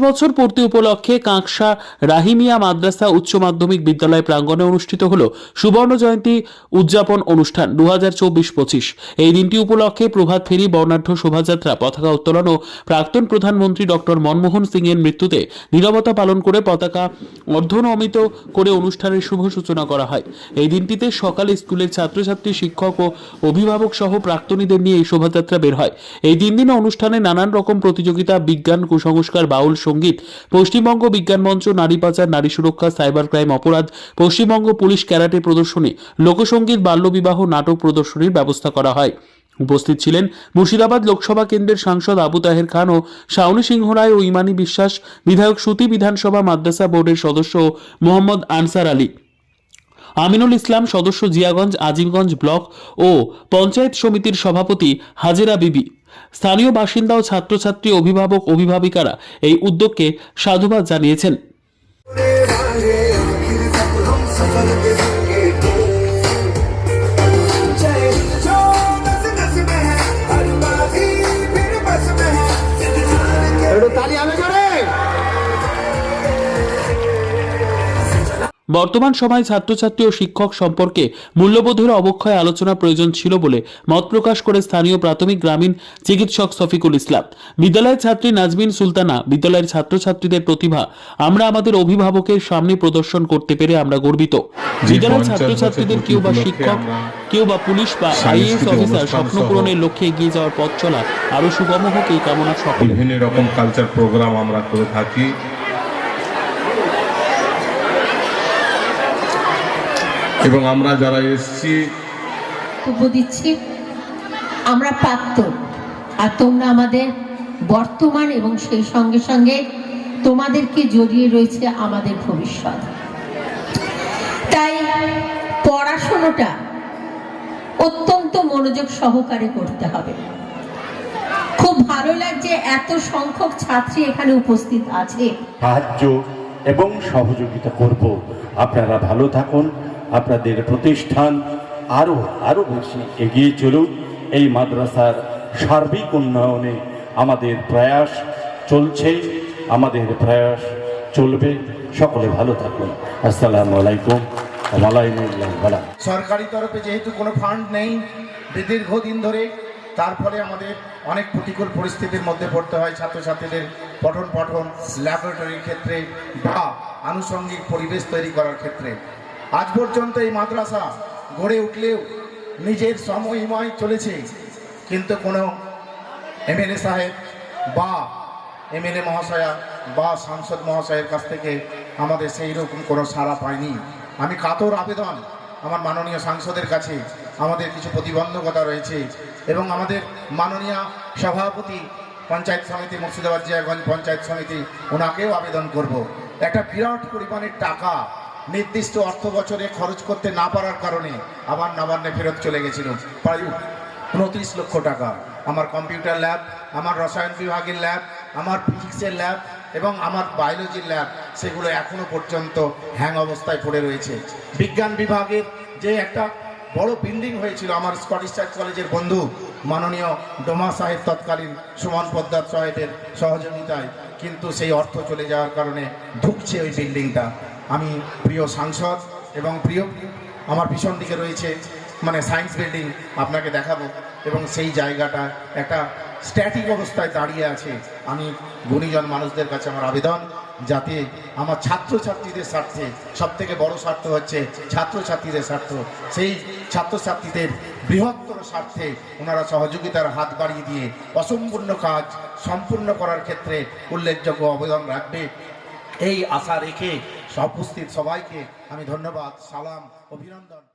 বছর পূর্তি উপলক্ষে কাঁকসা রাহিমিয়া মাদ্রাসা উচ্চ মাধ্যমিক বিদ্যালয় প্রাঙ্গণে অনুষ্ঠিত হল সুবর্ণ জয়ন্তী উদযাপন অনুষ্ঠান দু হাজার চব্বিশ পঁচিশ। এই দিনটি উপলক্ষে প্রভাত ফেরি বর্ণাঢ্য শোভাযাত্রা, পতাকা উত্তোলন ও প্রাক্তন প্রধানমন্ত্রী ডক্টর মনমোহন সিং এর মৃত্যুতে নীরবতা পালন করে পতাকা অর্ধনমিত করে অনুষ্ঠানের শুভ সূচনা করা হয়। এই দিনটিতে সকালে স্কুলের ছাত্রছাত্রী, শিক্ষক ও অভিভাবক সহ প্রাক্তনীদের নিয়ে এই শোভাযাত্রা বের হয়। এই দিন দিন অনুষ্ঠানে নানান রকম প্রতিযোগিতা, বিজ্ঞান, কুসংস্কার, বাউল সংগীত। পশ্চিমবঙ্গ বিজ্ঞান মঞ্চ নারী পাচার, নারী সুরক্ষা, সাইবার ক্রাইম অপরাধ, পশ্চিমবঙ্গ পুলিশ ক্যারাটে প্রদর্শনী, লোকসঙ্গীত, বাল্যবিবাহ, নাটক প্রদর্শনীর ব্যবস্থা করা হয়। উপস্থিত ছিলেন মুর্শিদাবাদ লোকসভা কেন্দ্রের সাংসদ আবু তাহের খান ও শাওনি সিংহ রায় ও ইমানি বিশ্বাস, বিধায়ক সুতি বিধানসভা মাদ্রাসা বোর্ডের সদস্য মোহাম্মদ আনসার আলী। আমিনুল ইসলাম সদস্য জিয়াগঞ্জ, আজিমগঞ্জ ব্লক ও পঞ্চায়েত সমিতির সভাপতি হাজেরা বিবি। স্থানীয় বাসিন্দা ও ছাত্রছাত্রী অভিভাবক অভিভাবিকারা এই উদ্যোগকে সাধুবাদ জানিয়েছেন। বর্তমান সময় ছাত্রছাত্রী ও শিক্ষক সম্পর্কে মূল্যবোধের অবক্ষয় আলোচনা প্রয়োজন ছিল বলে মত প্রকাশ করে স্থানীয় প্রাথমিক গ্রামীণ চিকিৎসক শফিকুল ইসলাম। বিদ্যালয়ের ছাত্রী নাজমিন সুলতানা বিদ্যালয়ের ছাত্রছাত্রীদের প্রতিভা আমরা আমাদের অভিভাবকের সামনে প্রদর্শন করতে পেরে আমরা গর্বিত। বিদ্যালয়ের ছাত্রছাত্রীদের কেউ বা শিক্ষক কেউ বা পুলিশ বা আইএএস অফিসার স্বপ্ন পূরণের লক্ষ্যে এগিয়ে যাওয়ার পথ চলা আরও সুগম হোক এই কামনা সকলে বিভিন্ন রকম কালচার প্রোগ্রাম আমরা করে থাকি। এবং আমরা যারা এসছি দিচ্ছি আমরা প্রাক্তন আর তোমরা আমাদের বর্তমান এবং সেই সঙ্গে সঙ্গে তোমাদেরকে জড়িয়ে রয়েছে আমাদের ভবিষ্যৎ। তাই পড়াশোনাটা অত্যন্ত মনোযোগ সহকারে করতে হবে। খুব ভালো লাগছে এত সংখ্যক ছাত্রী এখানে উপস্থিত আছে। সাহায্য এবং সহযোগিতা করব। আপনারা ভালো থাকুন আপনাদের প্রতিষ্ঠান আরও আরও বেশি এগিয়ে চলুক। এই মাদ্রাসার সার্বিক উন্নয়নে আমাদের প্রয়াস চলছে, আমাদের প্রয়াস চলবে। সকলে ভালো থাকুন। আসসালামু আলাইকুম সরকারি তরফে যেহেতু কোনো ফান্ড নেই দীর্ঘদিন ধরে, তার ফলে আমাদের অনেক প্রতিকূল পরিস্থিতির মধ্যে পড়তে হয়। ছাত্রছাত্রীদের পঠন পঠন ল্যাবরেটরির ক্ষেত্রে বা আনুষঙ্গিক পরিবেশ তৈরি করার ক্ষেত্রে। আজ পর্যন্ত এই মাদ্রাসা গড়ে উঠলেও নিজের সময়ময় চলেছে। কিন্তু কোনো এমএলএ সাহেব বা এমএলএ মহাশয়া বা সাংসদ মহাশয়ের কাছ থেকে আমাদের সেই রকম কোনো সাড়া পাইনি। আমি কাতর আবেদন আমার মাননীয় সাংসদের কাছে আমাদের কিছু প্রতিবন্ধকতা রয়েছে এবং আমাদের মাননীয় সভাপতি পঞ্চায়েত সমিতি, মুর্শিদাবাদ জিয়াগঞ্জ পঞ্চায়েত সমিতি, ওনাকেও আবেদন করব। একটা বিরাট পরিমাণের টাকা নির্দিষ্ট অর্থ বছরে খরচ করতে না পারার কারণে আবার নবান্নে ফেরত চলে গেছিল। প্রায় উনত্রিশ লক্ষ টাকা। আমার কম্পিউটার ল্যাব, আমার রসায়ন বিভাগের ল্যাব, আমার ফিজিক্সের ল্যাব এবং আমার বায়োলজির ল্যাব, সেগুলো এখনও পর্যন্ত হ্যাং অবস্থায় পড়ে রয়েছে। বিজ্ঞান বিভাগের যে একটা বড় বিল্ডিং হয়েছিল, আমার স্কটিশ চার্চ কলেজের বন্ধু মাননীয় ডোমা সাহেব তৎকালীন সুমন পদ্মার সাহেবের সহযোগিতায়, কিন্তু সেই অর্থ চলে যাওয়ার কারণে ঢুকছে ওই বিল্ডিংটা আমি প্রিয় সাংসদ এবং প্রিয়, আমার পিছন দিকে রয়েছে মানে সায়েন্স বিল্ডিং আপনাকে দেখাবো। এবং সেই জায়গাটা একটা স্ট্যাটিক অবস্থায় দাঁড়িয়ে আছে। আমি গুণীজন মানুষদের কাছে আমার আবেদন, যাতে আমার ছাত্রছাত্রীদের স্বার্থে সব থেকে বড় স্বার্থ হচ্ছে ছাত্রছাত্রীদের স্বার্থ। সেই ছাত্রছাত্রীদের বৃহত্তর স্বার্থে ওনারা সহযোগিতার হাত বাড়িয়ে দিয়ে অসম্পূর্ণ কাজ সম্পূর্ণ করার ক্ষেত্রে উল্লেখযোগ্য অবদান রাখবে। এই আশা রেখে উপস্থিত সবাইকে আমি ধন্যবাদ সালাম অভিনন্দন।